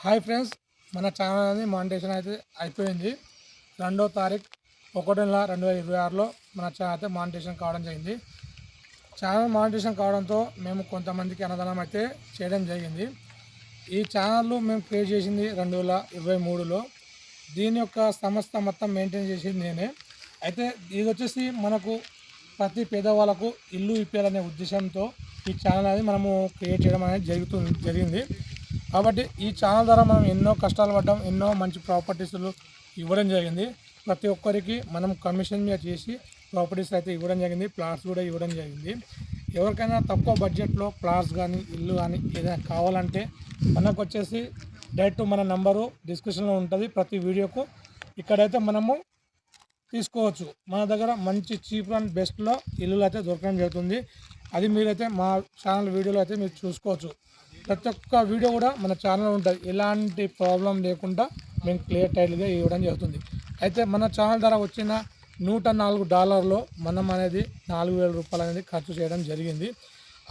Hi friends మన channel అనేది మానిటేషన్ అయితే అయిపోయింది. రెండో తారీఖు ఒకటి నెల రెండు వేల ఇరవై ఆరులో మన ఛానల్ అయితే మానిటేషన్ కావడం జరిగింది. ఛానల్ మానిటేషన్ కావడంతో మేము కొంతమందికి అన్నదానం అయితే చేయడం జరిగింది. ఈ ఛానల్ మేము క్రియేట్ చేసింది రెండు వేల ఇరవై మూడులో. దీని యొక్క సంస్థ మొత్తం మెయింటైన్ చేసింది నేనే. అయితే ఇది వచ్చేసి మనకు ప్రతి పేదవాళ్ళకు ఇల్లు ఇప్పాలనే ఉద్దేశంతో ఈ ఛానల్ అనేది మనము క్రియేట్ చేయడం అనేది జరుగుతుంది జరిగింది. కాబట్టి ఈ ఛానల్ ద్వారా మనం ఎన్నో కష్టాలు పడ్డాం ఎన్నో మంచి ప్రాపర్టీస్లు ఇవ్వడం జరిగింది. ప్రతి ఒక్కరికి మనం కమిషన్ మీద చేసి ప్రాపర్టీస్ అయితే ఇవ్వడం జరిగింది ప్లాట్స్ కూడా ఇవ్వడం జరిగింది. ఎవరికైనా తక్కువ బడ్జెట్లో ప్లాట్స్ కానీ ఇల్లు కానీ ఏదైనా కావాలంటే మనకు వచ్చేసి డైరెక్ట్ మన నంబరు డిస్క్రిప్షన్లో ఉంటుంది. ప్రతి వీడియోకు ఇక్కడైతే మనము తీసుకోవచ్చు. మన దగ్గర మంచి చీప్ అండ్ బెస్ట్లో ఇల్లులు అయితే దొరకడం జరుగుతుంది. అది మీరైతే మా ఛానల్ వీడియోలో అయితే మీరు చూసుకోవచ్చు. ప్రతి ఒక్క వీడియో కూడా మన ఛానల్ ఉంటుంది. ఎలాంటి ప్రాబ్లం లేకుండా మేము క్లియర్ టైల్గా ఇవ్వడం జరుగుతుంది. అయితే మన ఛానల్ ద్వారా వచ్చిన నూట నాలుగు డాలర్లో మనం అనేది నాలుగు వేల రూపాయలు అనేది ఖర్చు చేయడం జరిగింది.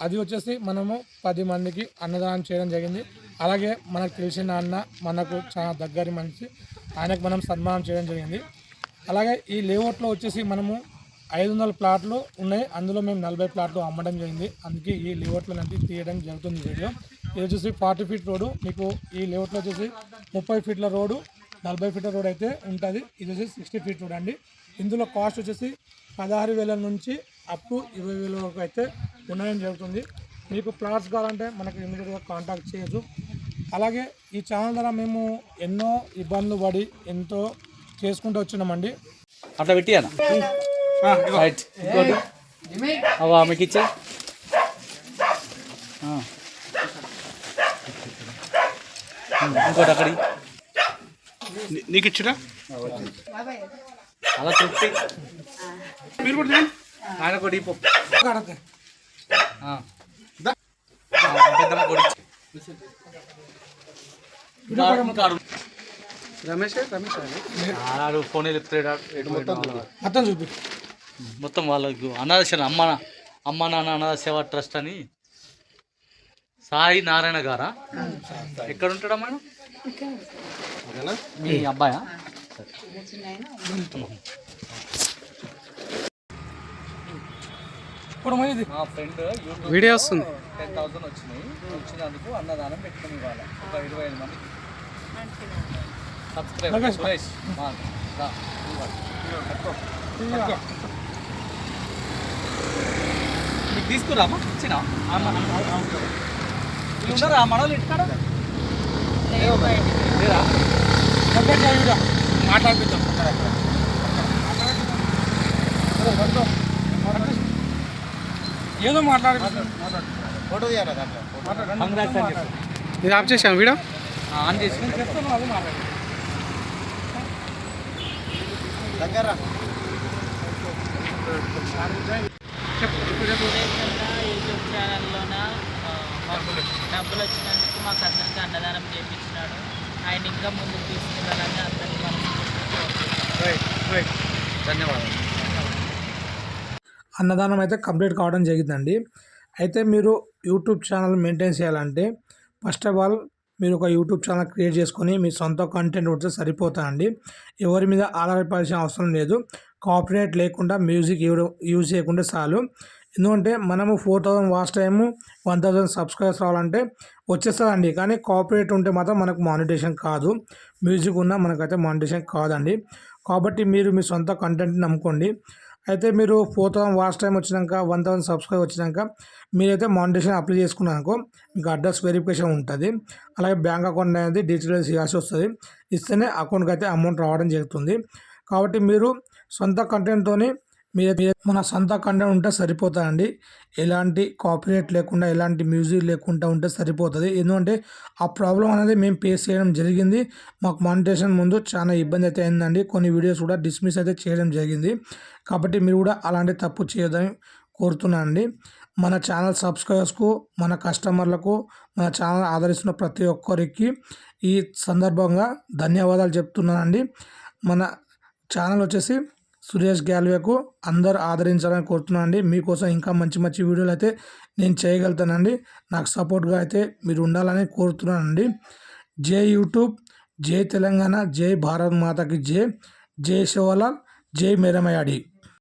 అది వచ్చేసి మనము పది మందికి అన్నదానం చేయడం జరిగింది. అలాగే మనకు తెలిసిన అన్న మనకు చాలా దగ్గర మనిషి ఆయనకు మనం సన్మానం చేయడం జరిగింది. అలాగే ఈ లేఅవుట్లో వచ్చేసి మనము ఐదు వందల ప్లాట్లు ఉన్నాయి. అందులో మేము నలభై ప్లాట్లు అమ్మడం జరిగింది. అందుకే ఈ లేఅవుట్లో అనేది తీయడం జరుగుతుంది వీడియో. ఇది వచ్చేసి ఫార్టీ ఫీట్ రోడ్డు. మీకు ఈ లేఅవుట్లో వచ్చేసి ముప్పై ఫీట్ల రోడ్డు నలభై ఫీట్ల రోడ్ అయితే ఉంటుంది. ఇది వచ్చేసి సిక్స్టీ ఫీట్ రోడ్ అండి. ఇందులో కాస్ట్ వచ్చేసి పదహారు వేల నుంచి అప్ టు ఇరవై వేల వరకు అయితే ఉండడం జరుగుతుంది. మీకు ప్లాట్స్ కావాలంటే మనకి ఇమీడియట్గా కాంటాక్ట్ చేయొచ్చు. అలాగే ఈ ఛానల్ ద్వారా మేము ఎన్నో ఇబ్బందులు పడి ఎంతో చేసుకుంటూ వచ్చినామండి. అట్లా పెట్టియానా? రైట్ ఇంకోటి అవి ఆమెకి ఇచ్చే? ఇంకోటి అక్కడి. నీకు ఇచ్చిరా? అలా తృప్తి. మీరు కూడా. ఆయన కూడా ఇప్పు. రమేష్ రమేష్ ఆడు ఫోన్. మొత్తం చూపి. మొత్తం వాళ్ళకు అనాథ అమ్మ అమ్మ నాన్న అనాథ సేవా ట్రస్ట్ అని సాయి నారాయణ గారా ఎక్కడ ఉంటాడా మేడం మీ అబ్బాయా ఇప్పుడు మంచిది మా ఫ్రెండ్ యూట్యూబ్ వీడియో వస్తుంది టెన్ థౌసండ్ వచ్చినాయి వచ్చినందుకు అన్నదానం పెట్టుకుని ఇవ్వాలి ఒక ఇరవై ఐదు మందికి సబ్స్క్రైబ్ లోకేష్. సురేష్ మా, రా, ఇవ్వాలి. నీకు తీసుకురామా ఇచ్చినా ఉన్నారా మనోళ్ళు ఇంటికాడ? లేరా మాట్లాడిద్దాం ఏదో మాట్లాడిద్దాం కంగ్రాట్స్ అని చెప్పు. ఇది ఆఫ్ చేసాం వీడియో? ఆ, ఆన్ చేసి. చెప్తాను అది మాట్లాడు. సురేష్ యూట్యూబ్ ఛానల్లోన? మాకు డబ్బులు వచ్చినందుకు మాకు అందరికీ అన్నదానం చేయించినాడు. ఆయన ఇంకా ముందుకు తీసుకెళ్ళాలని అందరికీ. ధన్యవాదాలు. అన్నదానం అయితే కంప్లీట్ కావడం జరిగిందండి. అయితే మీరు యూట్యూబ్ ఛానల్ మెయింటైన్ చేయాలంటే ఫస్ట్ ఆఫ్ ఆల్ మీరు ఒక యూట్యూబ్ ఛానల్ క్రియేట్ చేసుకొని మీ సొంత కంటెంట్ ఉంటే సరిపోతుందండి ఎవరి మీద ఆధారపడాల్సిన అవసరం లేదు. కాపీరైట్ లేకుండా మ్యూజిక్ యూజ్ చేయకుండా చాలు. ఎందుకంటే మనము four thousand watch time one thousand subscribers రావాలంటే వచ్చేస్తుందండి. కానీ కాపరేట్ ఉంటే మాత్రం మనకు మానిటేషన్ కాదు. మ్యూజిక్ ఉన్నా మనకైతే మానిటేషన్ కాదండి. కాబట్టి మీరు మీ సొంత కంటెంట్ని నమ్ముకోండి. అయితే మీరు ఫోర్ థౌసండ్ వాచ్ టైం వచ్చినాక వన్ థౌసండ్ సబ్స్క్రైబ్ వచ్చినాక మీరైతే మానిటేషన్ అప్లై చేసుకున్నానుకో మీకు అడ్రస్ వెరిఫికేషన్ ఉంటుంది. అలాగే బ్యాంక్ అకౌంట్ అనేది డీటెయిల్స్ ఇవ్వాల్సి వస్తుంది. ఇస్తేనే అకౌంట్కి అయితే అమౌంట్ రావడం జరుగుతుంది. కాబట్టి మీరు సొంత కంటెంట్తోని మీ మన సొంత కంటెంట్ ఉంటే సరిపోతుందండి. ఎలాంటి కాపీరేట్ లేకుండా ఎలాంటి మ్యూజిక్ లేకుండా ఉంటే సరిపోతుంది. ఎందుకంటే ఆ ప్రాబ్లం అనేది మేము ఫేస్ చేయడం జరిగింది. మాకు మానిటేషన్ ముందు చాలా ఇబ్బంది అయితే అయిందండి. కొన్ని వీడియోస్ కూడా డిస్మిస్ అయితే చేయడం జరిగింది. కాబట్టి మీరు కూడా అలాంటి తప్పు చేయదని కోరుతున్నాను అండి మన ఛానల్ సబ్స్క్రైబర్స్కు మన కస్టమర్లకు మన ఛానల్ ఆదరిస్తున్న ప్రతి ఒక్కరికి ఈ సందర్భంగా ధన్యవాదాలు చెప్తున్నానండి. మన ఛానల్ వచ్చేసి సురేష్ గ్యాల్వేకు అందరు ఆదరించాలని కోరుతున్నాను అండి మీకోసం ఇంకా మంచి మంచి వీడియోలు అయితే నేను చేయగలుగుతానండి. నాకు సపోర్ట్గా అయితే మీరు ఉండాలని కోరుతున్నానండి. జై యూట్యూబ్ జై తెలంగాణ జై భారత్ మాతకి జై. జై శివలాల్ జై మేరమయాడి.